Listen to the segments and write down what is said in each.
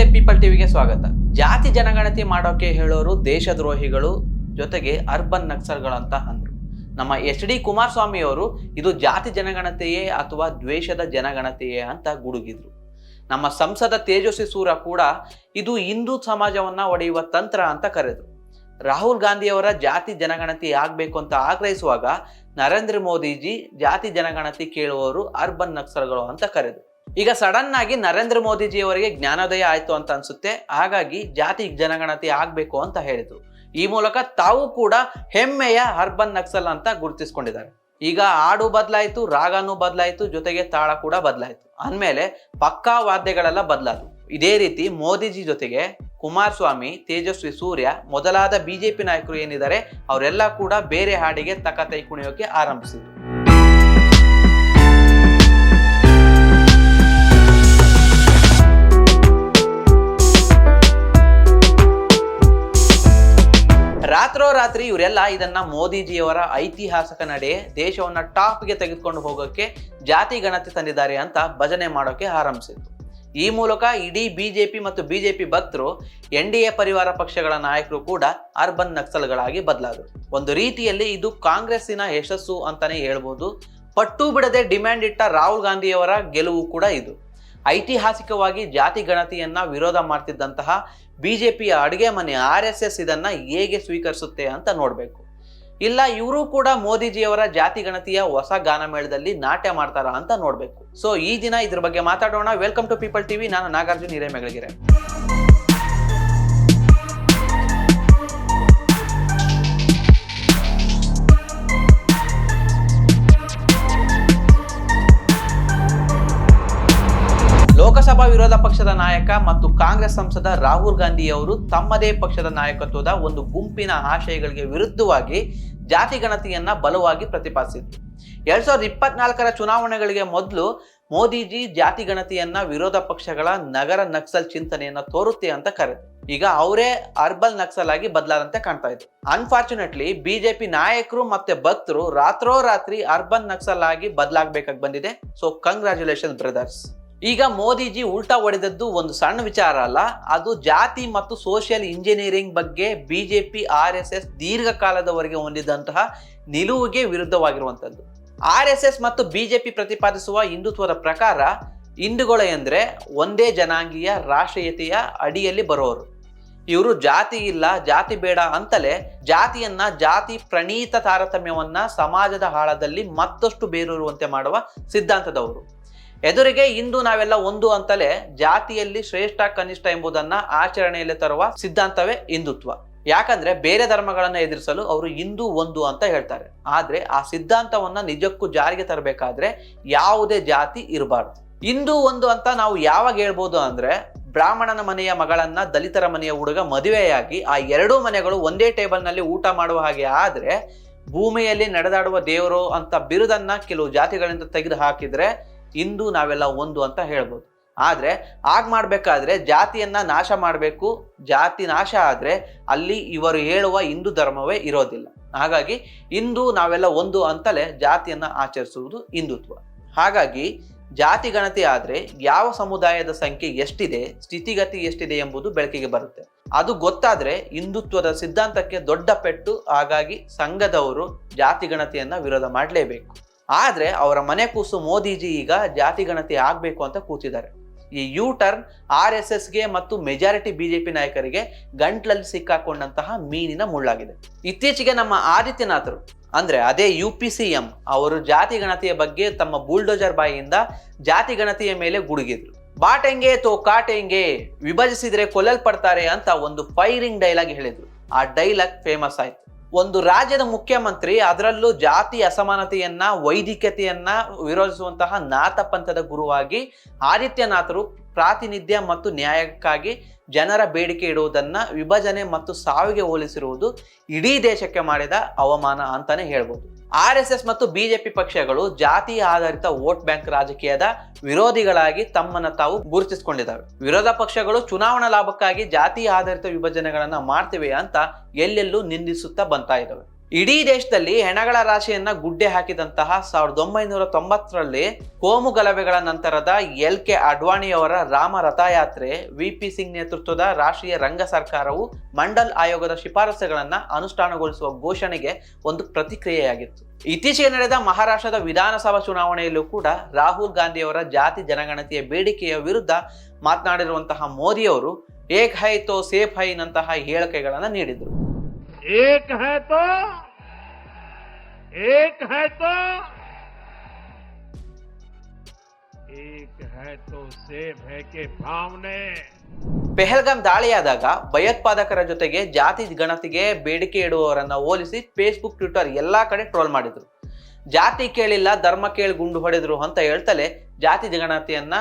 ನಮಸ್ತೆ ಪೀಪಲ್ ಟಿವಿಗೆ ಸ್ವಾಗತ. ಜಾತಿ ಜನಗಣತಿ ಮಾಡೋಕೆ ಹೇಳೋರು ದೇಶದ್ರೋಹಿಗಳು ಜೊತೆಗೆ ಅರ್ಬನ್ ನಕ್ಸಲ್ಗಳು ಅಂತ ಅಂದ್ರು. ನಮ್ಮ ಎಚ್ ಡಿ ಕುಮಾರಸ್ವಾಮಿ ಅವರು ಇದು ಜಾತಿ ಜನಗಣತಿಯೇ ಅಥವಾ ದ್ವೇಷದ ಜನಗಣತಿಯೇ ಅಂತ ಗುಡುಗಿದ್ರು. ನಮ್ಮ ಸಂಸದ ತೇಜಸ್ವಿ ಸೂರ ಕೂಡ ಇದು ಹಿಂದೂ ಸಮಾಜವನ್ನ ಒಡೆಯುವ ತಂತ್ರ ಅಂತ ಕರೆದರು. ರಾಹುಲ್ ಗಾಂಧಿಯವರ ಜಾತಿ ಜನಗಣತಿ ಆಗ್ಬೇಕು ಅಂತ ಆಗ್ರಹಿಸುವಾಗ ನರೇಂದ್ರ ಮೋದಿಜಿ ಜಾತಿ ಜನಗಣತಿ ಕೇಳುವವರು ಅರ್ಬನ್ ನಕ್ಸಲ್ಗಳು ಅಂತ ಕರೆದ್ರು. ಈಗ ಸಡನ್ ಆಗಿ ನರೇಂದ್ರ ಮೋದಿಜಿ ಅವರಿಗೆ ಜ್ಞಾನೋದಯ ಆಯಿತು ಅಂತ ಅನ್ಸುತ್ತೆ. ಹಾಗಾಗಿ ಜಾತಿ ಜನಗಣತಿ ಆಗಬೇಕು ಅಂತ ಹೇಳಿದ್ರು. ಈ ಮೂಲಕ ತಾವು ಕೂಡ ಹೆಮ್ಮೆಯ ಅರ್ಬನ್ ನಕ್ಸಲ್ ಅಂತ ಗುರುತಿಸ್ಕೊಂಡಿದ್ದಾರೆ. ಈಗ ಹಾಡು ಬದಲಾಯಿತು, ರಾಗನೂ ಬದಲಾಯಿತು, ಜೊತೆಗೆ ತಾಳ ಕೂಡ ಬದಲಾಯಿತು. ಅಂದಮೇಲೆ ಪಕ್ಕಾ ವಾದ್ಯಗಳೆಲ್ಲ ಬದಲಾದವು. ಇದೇ ರೀತಿ ಮೋದಿಜಿ ಜೊತೆಗೆ ಕುಮಾರಸ್ವಾಮಿ, ತೇಜಸ್ವಿ ಸೂರ್ಯ, ಮೊದಲಾದ ಬಿಜೆಪಿ ನಾಯಕರು ಏನಿದ್ದಾರೆ, ಅವರೆಲ್ಲ ಕೂಡ ಬೇರೆ ಹಾಡಿಗೆ ತಕತೈ ಕುಣಿಯೋಕೆ ಆರಂಭಿಸಿದ್ರು. ರಾತ್ರೋರಾತ್ರಿ ಇವರೆಲ್ಲ ಇದನ್ನ ಮೋದಿಜಿಯವರ ಐತಿಹಾಸಿಕ ನಡೆ, ದೇಶವನ್ನ ಟಾಪ್ಗೆ ತೆಗೆದುಕೊಂಡು ಹೋಗೋಕೆ ಜಾತಿ ಗಣತಿ ತಂದಿದ್ದಾರೆ ಅಂತ ಭಜನೆ ಮಾಡೋಕೆ ಆರಂಭಿಸಿದ್ರು ಈ ಮೂಲಕ ಇಡೀ ಬಿಜೆಪಿ ಮತ್ತು ಬಿಜೆಪಿ ಭಕ್ತರು ಎನ್ ಡಿ ಎ ಪರಿವಾರ ಪಕ್ಷಗಳ ನಾಯಕರು ಕೂಡ ಅರ್ಬನ್ ನಕ್ಸಲ್ಗಳಾಗಿ ಬದಲಾದರು. ಒಂದು ರೀತಿಯಲ್ಲಿ ಇದು ಕಾಂಗ್ರೆಸ್ಸಿನ ಯಶಸ್ಸು ಅಂತಾನೆ ಹೇಳ್ಬೋದು. ಪಟ್ಟು ಬಿಡದೆ ಡಿಮ್ಯಾಂಡ್ ಇಟ್ಟ ರಾಹುಲ್ ಗಾಂಧಿಯವರ ಗೆಲುವು ಕೂಡ ಇದು. ಐತಿಹಾಸಿಕವಾಗಿ ಜಾತಿ ಗಣತಿಯನ್ನ ವಿರೋಧ ಮಾಡ್ತಿದ್ದಂತಹ ಬಿಜೆಪಿಯ ಅಡುಗೆ ಮನೆ ಆರ್ ಎಸ್ ಎಸ್ ಇದನ್ನ ಹೇಗೆ ಸ್ವೀಕರಿಸುತ್ತೆ ಅಂತ ನೋಡಬೇಕು. ಇಲ್ಲ ಇವರು ಕೂಡ ಮೋದಿಜಿಯವರ ಜಾತಿ ಗಣತಿಯ ಹೊಸ ಗಾನಮೇಳದಲ್ಲಿ ನಾಟ್ಯ ಮಾಡ್ತಾರ ಅಂತ ನೋಡಬೇಕು. ಸೊ ಈ ದಿನ ಇದ್ರ ಬಗ್ಗೆ ಮಾತಾಡೋಣ. ವೆಲ್ಕಮ್ ಟು ಪೀಪಲ್ ಟಿವಿ ನಾನು ನಾಗಾರ್ಜುನ್ ಹಿರೇಮೆಗಳಗಿರೆ. ವಿರೋಧ ಪಕ್ಷದ ನಾಯಕ ಮತ್ತು ಕಾಂಗ್ರೆಸ್ ಸಂಸದ ರಾಹುಲ್ ಗಾಂಧಿ ಅವರು ತಮ್ಮದೇ ಪಕ್ಷದ ನಾಯಕತ್ವದ ಒಂದು ಗುಂಪಿನ ಆಶಯಗಳಿಗೆ ವಿರುದ್ಧವಾಗಿ ಜಾತಿ ಗಣತಿಯನ್ನ ಬಲವಾಗಿ ಪ್ರತಿಪಾದಿಸಿದ್ರು. ಎರಡ್ ಸಾವಿರದ ಇಪ್ಪತ್ನಾಲ್ಕರ ಚುನಾವಣೆಗಳಿಗೆ ಮೊದಲು ಮೋದಿಜಿ ಜಾತಿ ಗಣತಿಯನ್ನ ವಿರೋಧ ಪಕ್ಷಗಳ ನಗರ ನಕ್ಸಲ್ ಚಿಂತನೆಯನ್ನ ತೋರುತ್ತೆ ಅಂತ ಕರೆದು ಈಗ ಅವರೇ ಅರ್ಬಲ್ ನಕ್ಸಲ್ ಆಗಿ ಬದಲಾದಂತೆ ಕಾಣ್ತಾ ಇದ್ರು. ಅನ್ಫಾರ್ಚುನೇಟ್ಲಿ ಬಿಜೆಪಿ ನಾಯಕರು ಮತ್ತೆ ಭಕ್ತರು ರಾತ್ರೋರಾತ್ರಿ ಅರ್ಬನ್ ನಕ್ಸಲ್ ಆಗಿ ಬದಲಾಗಬೇಕಾಗಿ ಬಂದಿದೆ. ಸೊ ಕಂಗ್ರ್ಯಾಚುಲೇಷನ್ ಬ್ರದರ್ಸ್ ಈಗ ಮೋದಿಜಿ ಉಲ್ಟಾ ಹೊಡೆದದ್ದು ಒಂದು ಸಣ್ಣ ವಿಚಾರ ಅಲ್ಲ. ಅದು ಜಾತಿ ಮತ್ತು ಸೋಷಿಯಲ್ ಇಂಜಿನಿಯರಿಂಗ್ ಬಗ್ಗೆ ಬಿಜೆಪಿ ಆರ್ ಎಸ್ ಎಸ್ ದೀರ್ಘಕಾಲದವರೆಗೆ ಹೊಂದಿದಂತಹ ನಿಲುವಿಗೆ ವಿರುದ್ಧವಾಗಿರುವಂಥದ್ದು. ಆರ್ ಎಸ್ ಎಸ್ ಮತ್ತು ಬಿಜೆಪಿ ಪ್ರತಿಪಾದಿಸುವ ಹಿಂದುತ್ವದ ಪ್ರಕಾರ ಹಿಂದೂಗಳು ಎಂದರೆ ಒಂದೇ ಜನಾಂಗೀಯ ರಾಷ್ಟ್ರೀಯತೆಯ ಅಡಿಯಲ್ಲಿ ಬರೋರು. ಇವರು ಜಾತಿ ಇಲ್ಲ, ಜಾತಿ ಬೇಡ ಅಂತಲೇ ಜಾತಿಯನ್ನ ಜಾತಿ ಪ್ರಣೀತ ತಾರತಮ್ಯವನ್ನ ಸಮಾಜದ ಆಳದಲ್ಲಿ ಮತ್ತಷ್ಟು ಬೇರೂರುವಂತೆ ಮಾಡುವ ಸಿದ್ಧಾಂತದವರು. ಎದುರಿಗೆ ಇಂದು ನಾವೆಲ್ಲ ಒಂದು ಅಂತಲೇ ಜಾತಿಯಲ್ಲಿ ಶ್ರೇಷ್ಠ, ಕನಿಷ್ಠ ಎಂಬುದನ್ನ ಆಚರಣೆಯಲ್ಲಿ ತರುವ ಸಿದ್ಧಾಂತವೇ ಹಿಂದುತ್ವ. ಯಾಕಂದ್ರೆ ಬೇರೆ ಧರ್ಮಗಳನ್ನ ಎದುರಿಸಲು ಅವರು ಹಿಂದೂ ಒಂದು ಅಂತ ಹೇಳ್ತಾರೆ. ಆದ್ರೆ ಆ ಸಿದ್ಧಾಂತವನ್ನ ನಿಜಕ್ಕೂ ಜಾರಿಗೆ ತರಬೇಕಾದ್ರೆ ಯಾವುದೇ ಜಾತಿ ಇರಬಾರ್ದು. ಹಿಂದೂ ಒಂದು ಅಂತ ನಾವು ಯಾವಾಗ ಹೇಳ್ಬೋದು ಅಂದ್ರೆ ಬ್ರಾಹ್ಮಣನ ಮನೆಯ ಮಗಳನ್ನ ದಲಿತರ ಮನೆಯ ಹುಡುಗ ಮದುವೆಯಾಗಿ ಆ ಎರಡೂ ಮನೆಗಳು ಒಂದೇ ಟೇಬಲ್ನಲ್ಲಿ ಊಟ ಮಾಡುವ ಹಾಗೆ ಆದ್ರೆ ಭೂಮಿಯಲ್ಲಿ ನಡೆದಾಡುವ ದೇವರು ಅಂತ ಬಿರುದನ್ನ ಕೆಲವು ಜಾತಿಗಳಿಂದ ತೆಗೆದು ಹಾಕಿದ್ರೆ ಇಂದು ನಾವೆಲ್ಲ ಒಂದು ಅಂತ ಹೇಳ್ಬೋದು. ಆದರೆ ಆಗ ಮಾಡಬೇಕಾದ್ರೆ ಜಾತಿಯನ್ನ ನಾಶ ಮಾಡಬೇಕು. ಜಾತಿ ನಾಶ ಆದರೆ ಅಲ್ಲಿ ಇವರು ಹೇಳುವ ಹಿಂದೂ ಧರ್ಮವೇ ಇರೋದಿಲ್ಲ. ಹಾಗಾಗಿ ಇಂದು ನಾವೆಲ್ಲ ಒಂದು ಅಂತಲೇ ಜಾತಿಯನ್ನ ಆಚರಿಸುವುದು ಹಿಂದುತ್ವ. ಹಾಗಾಗಿ ಜಾತಿ ಗಣತಿ ಆದರೆ ಯಾವ ಸಮುದಾಯದ ಸಂಖ್ಯೆ ಎಷ್ಟಿದೆ, ಸ್ಥಿತಿಗತಿ ಎಷ್ಟಿದೆ ಎಂಬುದು ಬೆಳಕಿಗೆ ಬರುತ್ತೆ. ಅದು ಗೊತ್ತಾದರೆ ಹಿಂದುತ್ವದ ಸಿದ್ಧಾಂತಕ್ಕೆ ದೊಡ್ಡ ಪೆಟ್ಟು, ಹಾಗಾಗಿ ಸಂಘದವರು ಜಾತಿ ಗಣತಿಯನ್ನ ವಿರೋಧ ಮಾಡಲೇಬೇಕು. ಆದ್ರೆ ಅವರ ಮನೆ ಕೂಸು ಮೋದಿಜಿ ಈಗ ಜಾತಿ ಗಣತಿ ಆಗಬೇಕು ಅಂತ ಕೂತಿದ್ದಾರೆ. ಈ ಯು ಟರ್ನ್ ಆರ್ ಎಸ್ ಎಸ್ಗೆ ಮತ್ತು ಮೆಜಾರಿಟಿ ಬಿಜೆಪಿ ನಾಯಕರಿಗೆ ಗಂಟ್ಲಲ್ಲಿ ಸಿಕ್ಕಾಕೊಂಡಂತಹ ಮೀನಿನ ಮುಳ್ಳಾಗಿದೆ. ಇತ್ತೀಚೆಗೆ ನಮ್ಮ ಆದಿತ್ಯನಾಥರು, ಅಂದ್ರೆ ಅದೇ ಯು ಪಿ ಸಿ ಎಂ ಅವರು ಜಾತಿ ಗಣತಿಯ ಬಗ್ಗೆ ತಮ್ಮ ಬುಲ್ಡೋಜರ್ ಬಾಯಿಯಿಂದ ಜಾತಿ ಗಣತಿಯ ಮೇಲೆ ಗುಡುಗಿದ್ರು. ಬಾಟೆಂಗೆ ತೋ ಕಾಟೆಂಗೆ ವಿಭಜಿಸಿದ್ರೆ ಕೊಲ್ಲಲ್ಪಡ್ತಾರೆ ಅಂತ ಒಂದು ಫೈರಿಂಗ್ ಡೈಲಾಗ್ ಹೇಳಿದ್ರು. ಆ ಡೈಲಾಗ್ ಫೇಮಸ್ ಆಯ್ತು. ಒಂದು ರಾಜ್ಯದ ಮುಖ್ಯಮಂತ್ರಿ ಅದರಲ್ಲೂ ಜಾತಿ ಅಸಮಾನತೆಯನ್ನ, ವೈದಿಕತೆಯನ್ನ ವಿರೋಧಿಸುವಂತಹ ನಾಥ ಪಂಥದ ಗುರುವಾಗಿ ಆದಿತ್ಯನಾಥರು ಪ್ರಾತಿನಿಧ್ಯ ಮತ್ತು ನ್ಯಾಯಕ್ಕಾಗಿ ಜನರ ಬೇಡಿಕೆ ಇಡುವುದನ್ನ ವಿಭಜನೆ ಮತ್ತು ಸಾವಿಗೆ ಹೋಲಿಸಿರುವುದು ಇಡೀ ದೇಶಕ್ಕೆ ಮಾಡಿದ ಅವಮಾನ ಅಂತಾನೆ ಹೇಳ್ಬೋದು. ಆರ್ ಎಸ್ ಎಸ್ ಮತ್ತು ಬಿಜೆಪಿ ಪಕ್ಷಗಳು ಜಾತಿ ಆಧಾರಿತ ವೋಟ್ ಬ್ಯಾಂಕ್ ರಾಜಕೀಯದ ವಿರೋಧಿಗಳಾಗಿ ತಮ್ಮನ್ನ ತಾವು ಗುರುತಿಸಿಕೊಂಡಿದ್ದಾವೆ. ವಿರೋಧ ಪಕ್ಷಗಳು ಚುನಾವಣಾ ಲಾಭಕ್ಕಾಗಿ ಜಾತಿ ಆಧಾರಿತ ವಿಭಜನೆಗಳನ್ನ ಮಾಡ್ತಿವೆ ಅಂತ ಎಲ್ಲೆಲ್ಲೂ ನಿಂದಿಸುತ್ತಾ ಬಂತಾ ಇದ್ದಾವೆ. ಇಡೀ ದೇಶದಲ್ಲಿ ಹೆಣಗಳ ರಾಶಿಯನ್ನ ಗುಡ್ಡೆ ಹಾಕಿದಂತಹ ಸಾವಿರದ ಒಂಬೈನೂರ ತೊಂಬತ್ತರಲ್ಲಿ ಕೋಮು ಗಲಭೆಗಳ ನಂತರದ ಎಲ್ ಕೆ ಅಡ್ವಾಣಿಯವರ ರಾಮ ರಥಯಾತ್ರೆ, ವಿ ಪಿ ಸಿಂಗ್ ನೇತೃತ್ವದ ರಾಷ್ಟ್ರೀಯ ರಂಗ ಸರ್ಕಾರವು ಮಂಡಲ್ ಆಯೋಗದ ಶಿಫಾರಸುಗಳನ್ನ ಅನುಷ್ಠಾನಗೊಳಿಸುವ ಘೋಷಣೆಗೆ ಒಂದು ಪ್ರತಿಕ್ರಿಯೆಯಾಗಿತ್ತು. ಇತ್ತೀಚೆಗೆ ನಡೆದ ಮಹಾರಾಷ್ಟ್ರದ ವಿಧಾನಸಭಾ ಚುನಾವಣೆಯಲ್ಲೂ ಕೂಡ ರಾಹುಲ್ ಗಾಂಧಿಯವರ ಜಾತಿ ಜನಗಣತಿಯ ಬೇಡಿಕೆಯ ವಿರುದ್ಧ ಮಾತನಾಡಿರುವಂತಹ ಮೋದಿಯವರು, ಏಕ್ ಹೈ ತೋ ಸೇಫ್ ಹೈ ನಂತಹ ಹೇಳಿಕೆಗಳನ್ನು ನೀಡಿದರು. एक है तो एक है तो एक है तो सेफ है के भावने ಪೆಹಲ್ಗಾಮ್ ದಾಳಿಯಾದಾಗ ಭಯೋತ್ಪಾದಕರ ಜೊತೆಗೆ ಜಾತಿ ಗಣತಿಗೆ ಬೇಡಿಕೆ ಇಡುವವರನ್ನ ಹೋಲಿಸಿ ಫೇಸ್ಬುಕ್ ಟ್ವಿಟರ್ ಎಲ್ಲಾ ಕಡೆ ಟ್ರೋಲ್ ಮಾಡಿದ್ರು ಜಾತಿ ಕೇಳಿಲ್ಲ ಧರ್ಮ ಕೇಳಿ ಗುಂಡು ಹೊಡೆದ್ರು ಅಂತ ಹೇಳ್ತಲೇ ಜಾತಿ ಗಣತಿಯನ್ನ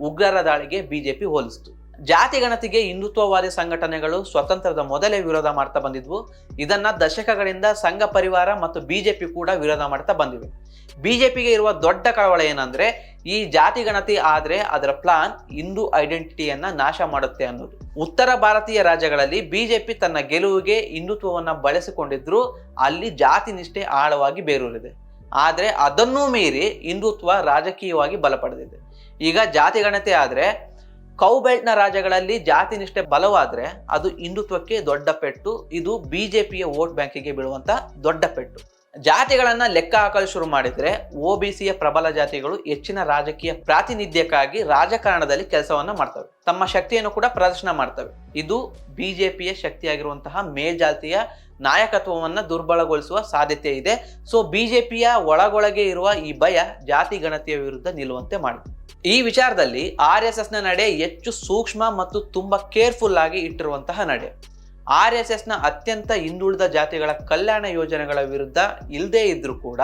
ಉಗ್ರರ ದಾಳಿಗೆ ಬಿಜೆಪಿ ಹೋಲಿಸಿತು ಜಾತಿ ಗಣತಿಗೆ ಹಿಂದುತ್ವವಾದಿ ಸಂಘಟನೆಗಳು ಸ್ವತಂತ್ರದ ಮೊದಲೇ ವಿರೋಧ ಮಾಡ್ತಾ ಬಂದಿದ್ವು. ಇದನ್ನ ದಶಕಗಳಿಂದ ಸಂಘ ಪರಿವಾರ ಮತ್ತು ಬಿಜೆಪಿ ಕೂಡ ವಿರೋಧ ಮಾಡ್ತಾ ಬಂದಿವೆ. ಬಿಜೆಪಿಗೆ ಇರುವ ದೊಡ್ಡ ಕಳವಳ ಏನಂದ್ರೆ, ಈ ಜಾತಿ ಗಣತಿ ಆದ್ರೆ ಅದರ ಪ್ಲಾನ್ ಹಿಂದೂ ಐಡೆಂಟಿಟಿಯನ್ನ ನಾಶ ಮಾಡುತ್ತೆ ಅನ್ನೋದು. ಉತ್ತರ ಭಾರತೀಯ ರಾಜ್ಯಗಳಲ್ಲಿ ಬಿಜೆಪಿ ತನ್ನ ಗೆಲುವಿಗೆ ಹಿಂದುತ್ವವನ್ನ ಬಳಸಿಕೊಂಡಿದ್ರು. ಅಲ್ಲಿ ಜಾತಿ ನಿಷ್ಠೆ ಆಳವಾಗಿ ಬೇರೂರಿದೆ. ಆದ್ರೆ ಅದನ್ನೂ ಮೀರಿ ಹಿಂದುತ್ವ ರಾಜಕೀಯವಾಗಿ ಬಲಪಡೆದಿದೆ. ಈಗ ಜಾತಿ ಗಣತಿ ಆದ್ರೆ ಕೌಬೆಲ್ಟ್ನ ರಾಜ್ಯಗಳಲ್ಲಿ ಜಾತಿ ನಿಷ್ಠೆ ಬಲವಾದರೆ ಅದು ಹಿಂದುತ್ವಕ್ಕೆ ದೊಡ್ಡ ಪೆಟ್ಟು, ಇದು ಬಿಜೆಪಿಯ ವೋಟ್ ಬ್ಯಾಂಕಿಗೆ ಬೀಳುವಂಥ ದೊಡ್ಡ ಪೆಟ್ಟು. ಜಾತಿಗಳನ್ನ ಲೆಕ್ಕ ಹಾಕಲು ಶುರು ಮಾಡಿದ್ರೆ ಒಬಿಸಿಯ ಪ್ರಬಲ ಜಾತಿಗಳು ಹೆಚ್ಚಿನ ರಾಜಕೀಯ ಪ್ರಾತಿನಿಧ್ಯಕ್ಕಾಗಿ ರಾಜಕಾರಣದಲ್ಲಿ ಕೆಲಸವನ್ನ ಮಾಡ್ತವೆ. ತಮ್ಮ ಶಕ್ತಿಯನ್ನು ಕೂಡ ಪ್ರದರ್ಶನ ಮಾಡ್ತವೆ. ಇದು ಬಿಜೆಪಿಯ ಶಕ್ತಿಯಾಗಿರುವಂತಹ ಮೇಲ್ಜಾತಿಯ ನಾಯಕತ್ವವನ್ನ ದುರ್ಬಲಗೊಳಿಸುವ ಸಾಧ್ಯತೆ ಇದೆ. ಸೊ ಬಿಜೆಪಿಯ ಒಳಗೊಳಗೆ ಇರುವ ಈ ಭಯ ಜಾತಿ ಗಣತಿಯ ವಿರುದ್ಧ ನಿಲ್ಲುವಂತೆ ಮಾಡಿದೆ. ಈ ವಿಚಾರದಲ್ಲಿ ಆರ್ ಎಸ್ ಎಸ್ನ ನಡೆ ಹೆಚ್ಚು ಸೂಕ್ಷ್ಮ ಮತ್ತು ತುಂಬಾ ಕೇರ್ಫುಲ್ ಆಗಿ ಇಟ್ಟಿರುವಂತಹ ನಡೆ. ಆರ್ ಎಸ್ ಎಸ್ನ ಅತ್ಯಂತ ಹಿಂದುಳಿದ ಜಾತಿಗಳ ಕಲ್ಯಾಣ ಯೋಜನೆಗಳ ವಿರುದ್ಧ ಇಲ್ಲದೇ ಇದ್ರೂ ಕೂಡ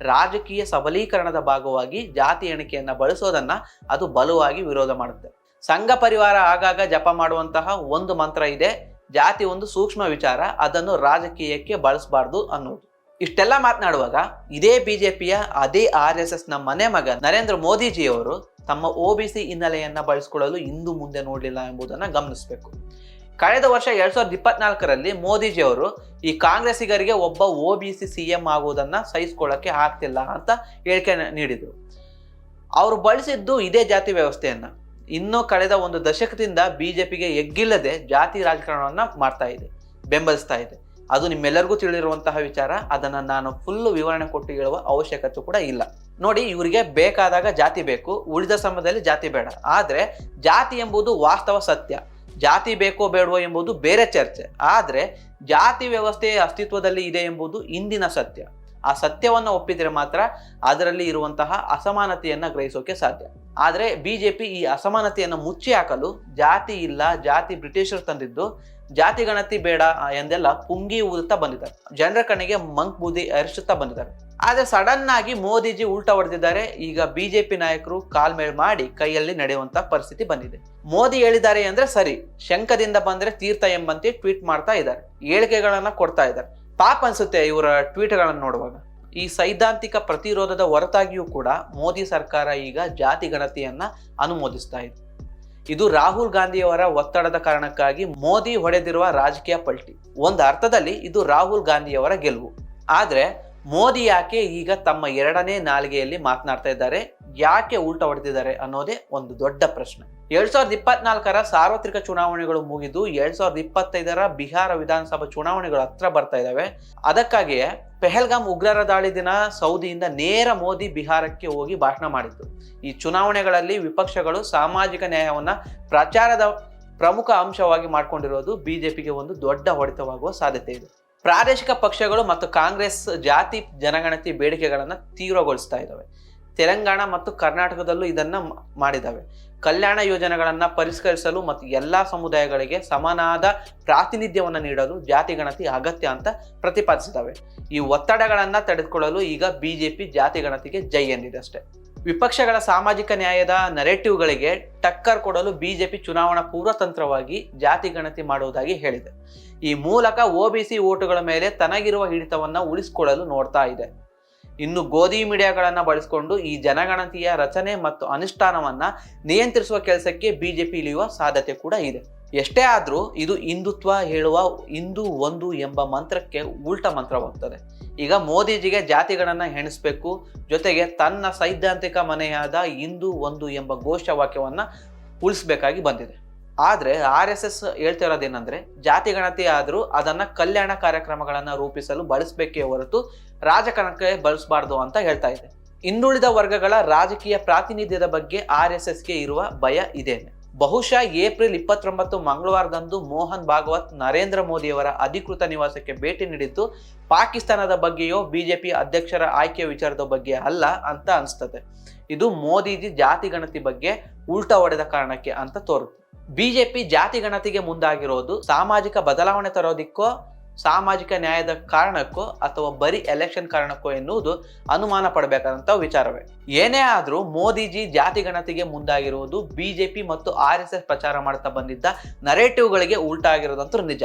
ರಾಜಕೀಯ ಸಬಲೀಕರಣದ ಭಾಗವಾಗಿ ಜಾತಿ ಎಣಿಕೆಯನ್ನು ಬಳಸೋದನ್ನು ಅದು ಬಲವಾಗಿ ವಿರೋಧ ಮಾಡುತ್ತೆ. ಸಂಘ ಪರಿವಾರ ಆಗಾಗ ಜಪ ಮಾಡುವಂತಹ ಒಂದು ಮಂತ್ರ ಇದೆ, ಜಾತಿ ಒಂದು ಸೂಕ್ಷ್ಮ ವಿಚಾರ, ಅದನ್ನು ರಾಜಕೀಯಕ್ಕೆ ಬಳಸಬಾರ್ದು ಅನ್ನೋದು. ಇಷ್ಟೆಲ್ಲ ಮಾತನಾಡುವಾಗ ಇದೇ ಬಿಜೆಪಿಯ ಅದೇ ಆರ್ ಎಸ್ ಎಸ್ನ ಮನೆ ಮಗ ನರೇಂದ್ರ ಮೋದಿಜಿಯವರು ತಮ್ಮ ಒ ಬಿ ಸಿ ಹಿನ್ನೆಲೆಯನ್ನು ಬಳಸ್ಕೊಳ್ಳಲು ಇಂದು ಮುಂದೆ ನೋಡಲಿಲ್ಲ ಎಂಬುದನ್ನು ಗಮನಿಸಬೇಕು. ಕಳೆದ ವರ್ಷ ಎರಡ್ ಸಾವಿರದ ಇಪ್ಪತ್ನಾಲ್ಕರಲ್ಲಿ ಮೋದಿಜಿಯವರು ಈ ಕಾಂಗ್ರೆಸ್ಸಿಗರಿಗೆ ಒಬ್ಬ O B C C M ಆಗುವುದನ್ನು ಸಹಿಸ್ಕೊಳ್ಳೋಕ್ಕೆ ಆಗ್ತಿಲ್ಲ ಅಂತ ಹೇಳಿಕೆ ನೀಡಿದರು. ಅವರು ಬಳಸಿದ್ದು ಇದೇ ಜಾತಿ ವ್ಯವಸ್ಥೆಯನ್ನು. ಇನ್ನು ಕಳೆದ ಒಂದು ದಶಕದಿಂದ ಬಿ ಜೆ ಪಿಗೆ ಎಗ್ಗಿಲ್ಲದೆ ಜಾತಿ ರಾಜಕಾರಣವನ್ನು ಮಾಡ್ತಾ ಇದೆ, ಬೆಂಬಲಿಸ್ತಾ ಇದೆ. ಅದು ನಿಮ್ಮೆಲ್ಲರಿಗೂ ತಿಳಿದಿರುವಂತಹ ವಿಚಾರ. ಅದನ್ನು ನಾನು ಫುಲ್ಲು ವಿವರಣೆ ಕೊಟ್ಟು ಹೇಳುವ ಅವಶ್ಯಕತೆ ಕೂಡ ಇಲ್ಲ. ನೋಡಿ, ಇವರಿಗೆ ಬೇಕಾದಾಗ ಜಾತಿ ಬೇಕು, ಉಳಿದ ಸಮಯದಲ್ಲಿ ಜಾತಿ ಬೇಡ. ಆದರೆ ಜಾತಿ ಎಂಬುದು ವಾಸ್ತವ ಸತ್ಯ. ಜಾತಿ ಬೇಕೋ ಬೇಡವೋ ಎಂಬುದು ಬೇರೆ ಚರ್ಚೆ. ಆದರೆ ಜಾತಿ ವ್ಯವಸ್ಥೆ ಅಸ್ತಿತ್ವದಲ್ಲಿ ಇದೆ ಎಂಬುದು ಇಂದಿನ ಸತ್ಯ. ಆ ಸತ್ಯವನ್ನು ಒಪ್ಪಿದರೆ ಮಾತ್ರ ಅದರಲ್ಲಿ ಇರುವಂತಹ ಅಸಮಾನತೆಯನ್ನು ಗ್ರಹಿಸೋಕೆ ಸಾಧ್ಯ. ಆದ್ರೆ ಬಿಜೆಪಿ ಈ ಅಸಮಾನತೆಯನ್ನು ಮುಚ್ಚಿ ಹಾಕಲು ಜಾತಿ ಇಲ್ಲ, ಜಾತಿ ಬ್ರಿಟಿಷರು ತಂದಿದ್ದು ಜಾತಿ ಗಣತಿ ಬೇಡ ಎಂದೆಲ್ಲ ಪುಂಗಿ ಊದುತ್ತಾ ಬಂದಿದ್ದಾರೆ. ಜನರ ಕಣ್ಣಿಗೆ ಮಂಕ್ ಬೂದಿ ಬಂದಿದ್ದಾರೆ. ಆದ್ರೆ ಸಡನ್ ಆಗಿ ಮೋದಿಜಿ ಉಲ್ಟಾ ಹೊಡೆದಿದ್ದಾರೆ. ಈಗ ಬಿಜೆಪಿ ನಾಯಕರು ಕಾಲ್ಮೇಲ್ ಮಾಡಿ ಕೈಯಲ್ಲಿ ನಡೆಯುವಂತ ಪರಿಸ್ಥಿತಿ ಬಂದಿದೆ. ಮೋದಿ ಹೇಳಿದ್ದಾರೆ ಅಂದ್ರೆ ಸರಿ, ಶಂಕದಿಂದ ಬಂದ್ರೆ ತೀರ್ಥ ಎಂಬಂತೆ ಟ್ವೀಟ್ ಮಾಡ್ತಾ ಇದ್ದಾರೆ. ಹೇಳಿಕೆಗಳನ್ನ ಕೊಡ್ತಾ ಇದ್ದಾರೆ. ಪಾಪ ಅನ್ಸುತ್ತೆ ಇವರ ಟ್ವೀಟ್ಗಳನ್ನು ನೋಡುವಾಗ. ಈ ಸೈದ್ಧಾಂತಿಕ ಪ್ರತಿರೋಧದ ಹೊರತಾಗಿಯೂ ಕೂಡ ಮೋದಿ ಸರ್ಕಾರ ಈಗ ಜಾತಿ ಗಣತಿಯನ್ನ ಅನುಮೋದಿಸ್ತಾ ಇದೆ. ಇದು ರಾಹುಲ್ ಗಾಂಧಿಯವರ ಒತ್ತಡದ ಕಾರಣಕ್ಕಾಗಿ ಮೋದಿ ಹೊಡೆದಿರುವ ರಾಜಕೀಯ ಪಲ್ಟಿ. ಒಂದು ಅರ್ಥದಲ್ಲಿ ಇದು ರಾಹುಲ್ ಗಾಂಧಿಯವರ ಗೆಲುವು. ಆದ್ರೆ ಮೋದಿ ಯಾಕೆ ಈಗ ತಮ್ಮ ಎರಡನೇ ನಾಲಿಗೆಯಲ್ಲಿ ಮಾತನಾಡ್ತಾ ಇದ್ದಾರೆ? ಯಾಕೆ ಉಲ್ಟಾ ಹೊಡೆದಿದ್ದಾರೆ ಅನ್ನೋದೇ ಒಂದು ದೊಡ್ಡ ಪ್ರಶ್ನೆ. ಎರಡ್ ಸಾವಿರದ ಇಪ್ಪತ್ನಾಲ್ಕರ ಸಾರ್ವತ್ರಿಕ ಚುನಾವಣೆಗಳು ಮುಗಿದು ಎರಡ್ ಸಾವಿರದ ಇಪ್ಪತ್ತೈದರ ಬಿಹಾರ ವಿಧಾನಸಭಾ ಚುನಾವಣೆಗಳು ಹತ್ರ ಬರ್ತಾ ಇದ್ದಾವೆ ಅದಕ್ಕಾಗಿಯೇ ಪೆಹಲ್ಗಾಮ್ ಉಗ್ರರ ದಾಳಿ ದಿನ ಸೌದಿಯಿಂದ ನೇರ ಮೋದಿ ಬಿಹಾರಕ್ಕೆ ಹೋಗಿ ಭಾಷಣ ಮಾಡಿದ್ರು. ಈ ಚುನಾವಣೆಗಳಲ್ಲಿ ವಿಪಕ್ಷಗಳು ಸಾಮಾಜಿಕ ನ್ಯಾಯವನ್ನ ಪ್ರಚಾರದ ಪ್ರಮುಖ ಅಂಶವಾಗಿ ಮಾಡಿಕೊಂಡಿರೋದು ಬಿಜೆಪಿಗೆ ಒಂದು ದೊಡ್ಡ ಹೊಡೆತವಾಗುವ ಸಾಧ್ಯತೆ ಇದೆ. ಪ್ರಾದೇಶಿಕ ಪಕ್ಷಗಳು ಮತ್ತು ಕಾಂಗ್ರೆಸ್ ಜಾತಿ ಜನಗಣತಿ ಬೇಡಿಕೆಗಳನ್ನು ತೀವ್ರಗೊಳಿಸ್ತಾ ಇದ್ದಾವೆ. ತೆಲಂಗಾಣ ಮತ್ತು ಕರ್ನಾಟಕದಲ್ಲೂ ಇದನ್ನು ಮಾಡಿದ್ದಾವೆ. ಕಲ್ಯಾಣ ಯೋಜನೆಗಳನ್ನು ಪರಿಷ್ಕರಿಸಲು ಮತ್ತು ಎಲ್ಲ ಸಮುದಾಯಗಳಿಗೆ ಸಮನಾದ ಪ್ರಾತಿನಿಧ್ಯವನ್ನು ನೀಡಲು ಜಾತಿ ಗಣತಿ ಅಗತ್ಯ ಅಂತ ಪ್ರತಿಪಾದಿಸಿದ್ದಾವೆ. ಈ ಒತ್ತಡಗಳನ್ನು ತಡೆದುಕೊಳ್ಳಲು ಈಗ ಬಿಜೆಪಿ ಜಾತಿ ಗಣತಿಗೆ ಜೈ ಎಂದಿದೆ ಅಷ್ಟೇ. ವಿಪಕ್ಷಗಳ ಸಾಮಾಜಿಕ ನ್ಯಾಯದ ನರೇಟಿವ್ಗಳಿಗೆ ಟಕ್ಕರ್ ಕೊಡಲು ಬಿಜೆಪಿ ಚುನಾವಣಾ ಪೂರ್ವತಂತ್ರವಾಗಿ ಜಾತಿ ಗಣತಿ ಮಾಡುವುದಾಗಿ ಹೇಳಿದೆ. ಈ ಮೂಲಕ ಒ ಬಿ ಸಿ ಓಟುಗಳ ಮೇಲೆ ತನಗಿರುವ ಹಿಡಿತವನ್ನು ಉಳಿಸಿಕೊಳ್ಳಲು ನೋಡ್ತಾ ಇದೆ. ಇನ್ನು ಗೋಧಿ ಮೀಡಿಯಾಗಳನ್ನು ಬಳಸಿಕೊಂಡು ಈ ಜನಗಣತಿಯ ರಚನೆ ಮತ್ತು ಅನುಷ್ಠಾನವನ್ನು ನಿಯಂತ್ರಿಸುವ ಕೆಲಸಕ್ಕೆ ಬಿಜೆಪಿ ಇಳಿಯುವ ಸಾಧ್ಯತೆ ಕೂಡ ಇದೆ. ಎಷ್ಟೇ ಆದರೂ ಇದು ಹಿಂದುತ್ವ ಹೇಳುವ ಹಿಂದೂ ಒಂದು ಎಂಬ ಮಂತ್ರಕ್ಕೆ ಉಲ್ಟ ಮಂತ್ರವಾಗ್ತದೆ. ಈಗ ಮೋದಿಜಿಗೆ ಜಾತಿಗಳನ್ನು ಹೆಣಿಸಬೇಕು, ಜೊತೆಗೆ ತನ್ನ ಸೈದ್ಧಾಂತಿಕ ಮನೆಯಾದ ಹಿಂದೂ ಒಂದು ಎಂಬ ಘೋಷವಾಕ್ಯವನ್ನು ಉಳಿಸ್ಬೇಕಾಗಿ ಬಂದಿದೆ. ಆದ್ರೆ ಆರ್ ಎಸ್ ಎಸ್ ಹೇಳ್ತಿರೋದೇನೆಂದ್ರೆ ಜಾತಿ ಗಣತಿ ಆದರೂ ಅದನ್ನ ಕಲ್ಯಾಣ ಕಾರ್ಯಕ್ರಮಗಳನ್ನು ರೂಪಿಸಲು ಬಳಸಬೇಕೇ ಹೊರತು ರಾಜಕಾರಣಕ್ಕೆ ಬಳಸಬಾರ್ದು ಅಂತ ಹೇಳ್ತಾ ಇದೆ. ಹಿಂದುಳಿದ ವರ್ಗಗಳ ರಾಜಕೀಯ ಪ್ರಾತಿನಿಧ್ಯದ ಬಗ್ಗೆ ಆರ್ ಎಸ್ ಎಸ್ಗೆ ಇರುವ ಭಯ ಇದೇನೆ ಬಹುಶಃ ಏಪ್ರಿಲ್ ಇಪ್ಪತ್ತೊಂಬತ್ತು ಮಂಗಳವಾರದಂದು ಮೋಹನ್ ಭಾಗವತ್ ನರೇಂದ್ರ ಮೋದಿಯವರ ಅಧಿಕೃತ ನಿವಾಸಕ್ಕೆ ಭೇಟಿ ನೀಡಿದ್ದು, ಪಾಕಿಸ್ತಾನದ ಬಗ್ಗೆಯೋ ಬಿಜೆಪಿ ಅಧ್ಯಕ್ಷರ ಆಯ್ಕೆ ವಿಚಾರದ ಬಗ್ಗೆ ಅಲ್ಲ ಅಂತ ಅನಿಸ್ತದೆ. ಇದು ಮೋದಿಜಿ ಜಾತಿ ಗಣತಿ ಬಗ್ಗೆ ಉಲ್ಟಾ ಹೊಡೆದ ಕಾರಣಕ್ಕೆ ಅಂತ ತೋರುತ್ತೆ. ಬಿಜೆಪಿ ಜಾತಿ ಗಣತಿಗೆ ಮುಂದಾಗಿರೋದು ಸಾಮಾಜಿಕ ಬದಲಾವಣೆ ತರೋದಿಕ್ಕೋ, ಸಾಮಾಜಿಕ ನ್ಯಾಯದ ಕಾರಣಕ್ಕೋ ಅಥವಾ ಬರೀ ಎಲೆಕ್ಷನ್ ಕಾರಣಕ್ಕೋ ಎನ್ನುವುದು ಅನುಮಾನ ಪಡಬೇಕಾದಂತ ವಿಚಾರವೇ. ಏನೇ ಆದ್ರೂ ಮೋದಿಜಿ ಜಾತಿ ಗಣತಿಗೆ ಮುಂದಾಗಿರುವುದು ಬಿಜೆಪಿ ಮತ್ತು ಆರ್ ಎಸ್ ಎಸ್ ಪ್ರಚಾರ ಮಾಡ್ತಾ ಬಂದಿದ್ದ ನರೇಟಿವ್ಗಳಿಗೆ ಉಲ್ಟಾ ಆಗಿರೋದಂತೂ ನಿಜ.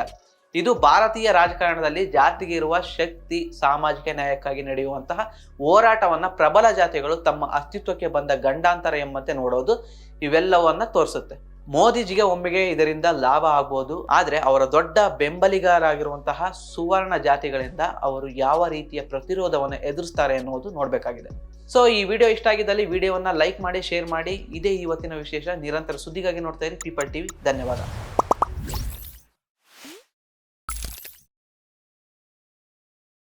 ಇದು ಭಾರತೀಯ ರಾಜಕಾರಣದಲ್ಲಿ ಜಾತಿಗೆ ಇರುವ ಶಕ್ತಿ, ಸಾಮಾಜಿಕ ನ್ಯಾಯಕ್ಕಾಗಿ ನಡೆಯುವಂತಹ ಹೋರಾಟವನ್ನ ಪ್ರಬಲ ಜಾತಿಗಳು ತಮ್ಮ ಅಸ್ತಿತ್ವಕ್ಕೆ ಬಂದ ಗಂಡಾಂತರ ಎಂಬಂತೆ ನೋಡೋದು ಇವೆಲ್ಲವನ್ನ ತೋರಿಸುತ್ತೆ. ಮೋದಿಜಿಗೆ ಒಮ್ಮೆಗೆ ಇದರಿಂದ ಲಾಭ ಆಗ್ಬೋದು. ಆದರೆ ಅವರ ದೊಡ್ಡ ಬೆಂಬಲಿಗರಾಗಿರುವಂತಹ ಸುವರ್ಣ ಜಾತಿಗಳಿಂದ ಅವರು ಯಾವ ರೀತಿಯ ಪ್ರತಿರೋಧವನ್ನು ಎದುರಿಸ್ತಾರೆ ಎನ್ನುವುದು ನೋಡಬೇಕಾಗಿದೆ. ಸೊ ಈ ವಿಡಿಯೋ ಇಷ್ಟ ಆಗಿದ್ದಲ್ಲಿ ವಿಡಿಯೋವನ್ನು ಲೈಕ್ ಮಾಡಿ, ಶೇರ್ ಮಾಡಿ. ಇದೇ ಇವತ್ತಿನ ವಿಶೇಷ. ನಿರಂತರ ಸುದ್ದಿಗಾಗಿ ನೋಡ್ತಾ ಇರಿ. ಪೀಪಲ್ ಟಿವಿ ಧನ್ಯವಾದ.